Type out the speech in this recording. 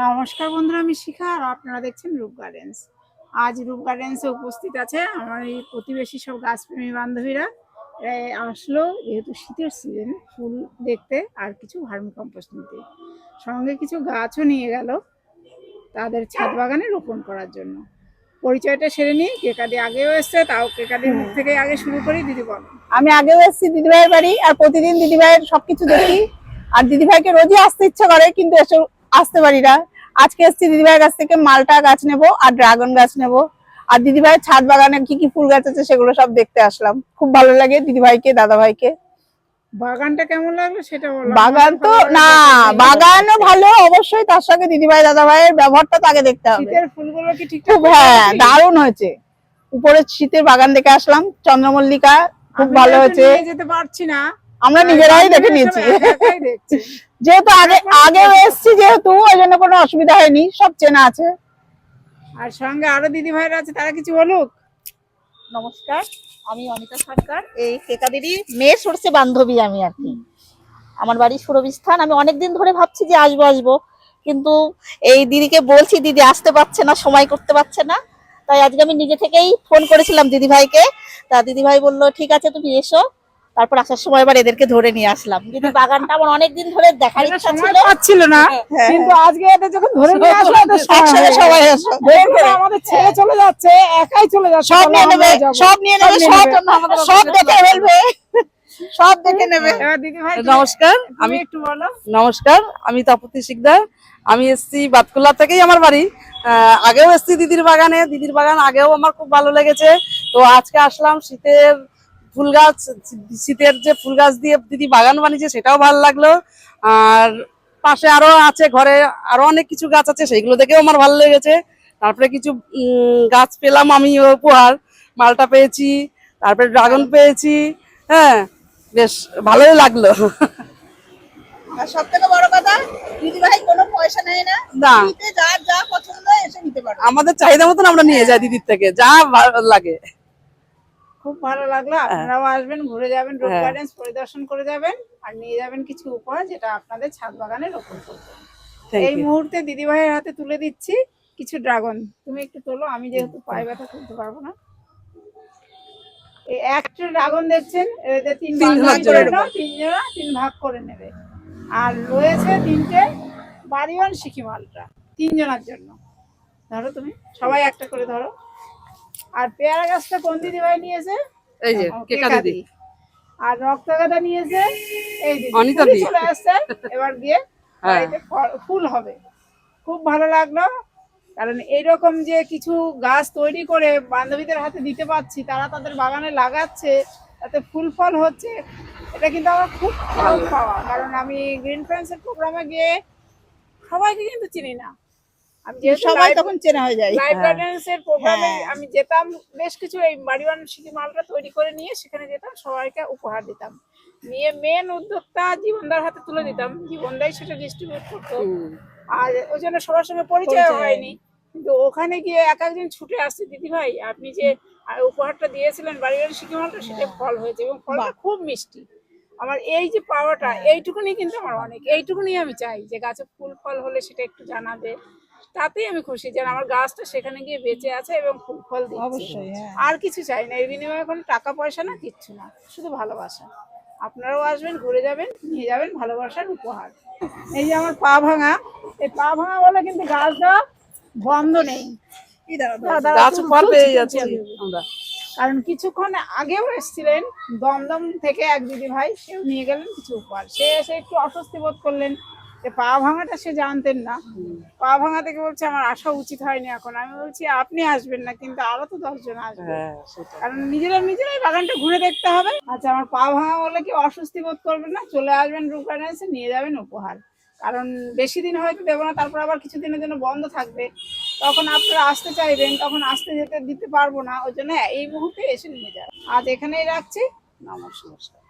নমস্কার বন্ধুরা আমি শিখা আর আপনারা দেখছেন রূপ গার্ডেন্স। আজ রূপ গার্ডেন্সে উপস্থিত আছে আমার এই প্রতিবেশী সব গাছপ্রেমী বান্ধবীরা। আসলো যেহেতু শীতের সিজন ফুল দেখতে আর কিছু ভার্মি কম্পোস্ট নিতে। সঙ্গে কিছু গাছও নিয়ে গেল তাদের ছাদ বাগানে রোপণ করার জন্য। পরিচয়টা সেরে নিই কেকাদি আগেও এসছে তাও কেকাদির মুখ থেকে আগে শুরু করি দিদি বলো। আমি আগেও এসেছি দিদিভাইয়ের বাড়ি আর প্রতিদিন দিদিভাইয়ের সবকিছু দেখি। আর দিদিভাইকে রোজই আসতে ইচ্ছা করে কিন্তু এসে আসতে পারি না। আজকে এসেছি দিদিভাইয়ের কাছ থেকে মালটা গাছ নেব আর ড্রাগন গাছ নেব। আর দিদিভাইয়ের ছাদ বাগানে কি কি ফুল গাছ আছে সেগুলো সব দেখতে আসলাম। খুব ভালো লাগে দিদিভাইকে দাদাভাইকে। বাগানটা কেমন লাগল সেটা বলো। বাগান তো না বাগানও ভালো অবশ্যই তার সঙ্গে দিদিভাই দাদাভাইয়ের ব্যবহারটা তো আগে দেখতে হবে। শীতের ফুলগুলো কি ঠিকঠাক হ্যাঁ দারুণ হয়েছে। উপরে শীতের বাগান দেখে আসলাম চন্দ্রমল্লিকা খুব ভালো হয়েছে। যেতে পারছি না। আমরা নিজেরাই দেখে নিয়েছি। যেহেতু আগে আগেও এসছি যেহেতু ওই জন্য কোনো অসুবিধা হয়নি সব চেনা আছে। আর সঙ্গে আরও দিদি ভাইরা আছে তারা কিছু বলুক? নমস্কার আমি অনিতা সরকার এই কেকাদেরই মেয়ে সরষে বান্ধবী আমি আর কি। আমার বাড়ি সুরবিস্থান আমি অনেকদিন ধরে ভাবছি যে আসব আসব কিন্তু এই দিদিকে বলছি দিদি আসতে পারছে না সময় করতে পারছে না। তাই আজকে আমি নিজে থেকেই ফোন করেছিলাম দিদি ভাইকে তা দিদি ভাই বলল ঠিক আছে তুমি এসো। তারপর আসার সময় এবার এদেরকে ধরে নিয়ে আসলাম। কিন্তু বাগানটা আমার অনেকদিন ধরে দেখার ইচ্ছা ছিল। পাচ্ছিল না হ্যাঁ। কিন্তু আজকে এটা যখন ধরে নিয়ে আসলো এত একসাথে সবাই এসো আমাদের ছেড়ে চলে যাচ্ছে একাই চলে যাচ্ছে সব নিয়ে নেবে সব নিয়ে নেবে সব নেবে। সব দেখে ফেলবে। সব দেখে নেবে। এবার দিদি ভাই নমস্কার আমি একটু বলো। নমস্কার আমি তপতি শিকদার। আমি এসছি বাতকুল্লা থেকেই আমার বাড়ি। আহ, আগেও এসছি দিদির বাগানে দিদির বাগান আগেও আমার খুব ভালো লেগেছে। তো আজকে আসলাম শীতের ফুল গাছ শীতের যে ফুল গাছ দিয়ে দিদি বাগান বানিয়েছে সেটাও ভালো লাগল। আর পাশে আরও আছে ঘরে আরও অনেক কিছু গাছ আছে সেইগুলো দেখেও আমার ভালো লেগেছে। তারপরে কিছু গাছ পেলাম আমি উপহার মালটা পেয়েছি তারপরে ড্রাগন পেয়েছি হ্যাঁ বেশ ভালোই লাগল। আর সব থেকে বড় কথা দিদিভাই কোনো পয়সা নেয় না। না। ফ্রিতে যা পছন্দ এসে নিতে পারবে। আমাদের চাহিদা মতন আমরা নিয়ে যাই দিদির থেকে যা ভালো লাগে। খুব ভালো লাগল। আপনারাও আসবেন ঘুরে যাবেন রোড হ্যাঁ। গার্ডেন্স পরিদর্শন করে যাবেন আর নিয়ে যাবেন কিছু উপহার যেটা আপনাদের ছাদ বাগানে রোপণ করবেন এই মুহূর্তে দিদিভাইয়ের হাতে তুলে দিচ্ছি কিছু ড্রাগন। তুমি একটু তোলো আমি যেহেতু পায়ে ব্যথা তুলতে পারব না। এই একটা ড্রাগন দেখছেন তিন ভাগ করে তিনজনা তিন ভাগ করে নেবে। আর রয়েছে তিনটে বাড়িওয়ান সিকি মালটা তিনজনের জন্য। ধরো তুমি সবাই একটা করে ধরো। আর পেয়ারা গাছটা কোন দিদি ভাই নিয়েছে? এই যে কেকা দিদি। আর রক্তগাদা নিয়েছে এই দিদি। অনিতা ফুলই দি। চলে আসছে এবার গিয়ে হ্যাঁ। ফল- ফুল হবে। খুব ভালো লাগল। কারণ এইরকম যে কিছু গাছ তৈরি করে বান্ধবীদের হাতে দিতে পারছি তারা তাদের বাগানে লাগাচ্ছে তাতে ফুল ফল হচ্ছে এটা কিন্তু আমার খুব ভালো পাওয়া কারণ আমি গ্রিন ফ্রেন্ডসের প্রোগ্রামে গিয়ে সবাইকে কিন্তু চিনি না। সবাই তখন চেনা হয়ে যায়। গার্ডেন্স এর প্রোগ্রামে হ্যাঁ। আমি যেতাম বেশ কিছু এই বাড়িওয়ান সিটি মালটা তৈরি করে নিয়ে সেখানে যেতাম সবাইকে উপহার দিতাম। নিয়ে মেন উদ্যোক্তা জীবনদার হাতে তুলে দিতাম। জীবনদাই সেটা ডিস্ট্রিবিউট করতো। আর ওই জন্য সবার সঙ্গে পরিচয় পরিচয়। হয়নি। কিন্তু ওখানে গিয়ে এক একজন ছুটে আসছে দিদি ভাই আপনি যে উপহারটা দিয়েছিলেন বাড়িওয়ান সিটি মালটা সেটা ফল হয়েছে এবং ফলটা খুব মিষ্টি। আমার এই যে পাওয়াটা এইটুকুনি কিন্তু আমার অনেক। এইটুকুনি আমি চাই যে গাছে ফুল ফল হলে সেটা একটু জানাবে। তাতেই আমি খুশি যে আমার গাছটা সেখানে গিয়ে বেঁচে আছে এবং ফুল ফল দিচ্ছে। অবশ্যই হ্যাঁ। আর কিছু চাই না এর বিনিময়ে কোনো টাকা পয়সা না কিচ্ছু না শুধু ভালোবাসা। আপনারাও আসবেন ঘুরে যাবেন নিয়ে যাবেন ভালোবাসার উপহার। এই যে আমার পা ভাঙা এই পা ভাঙা বলে কিন্তু বন্ধ নেই। গাছ যাচ্ছি আমি। আমরা। কারণ কিছুক্ষণ আগেও এসেছিলেন দমদম থেকে এক দিদি ভাই সেও নিয়ে গেলেন কিছু উপহার। সে এসে একটু অস্বস্তি বোধ করলেন পা ভাঙাটা সে জানতেন না। পা ভাঙা থেকে বলছে আমার আসা উচিত হয়নি এখন। আমি বলছি আপনি আসবেন না কিন্তু আরও তো দশজন আসবে। হ্যাঁ কারণ নিজেরা নিজেরাই বাগানটা ঘুরে দেখতে হবে। আচ্ছা আমার পা ভাঙা বলে কি অস্বস্তি বোধ করবেন না? চলে আসবেন গার্ডেন্সে নিয়ে যাবেন উপহার। কারণ বেশি দিন হয়তো দেবো না তারপর আবার কিছুদিনের জন্য বন্ধ থাকবে। তখন আপনারা আসতে চাইবেন তখন আসতে যেতে দিতে পারব না। ওই জন্য এই মুহূর্তে এসে নিয়ে যান। আজ এখানেই রাখছি। নমস্কার।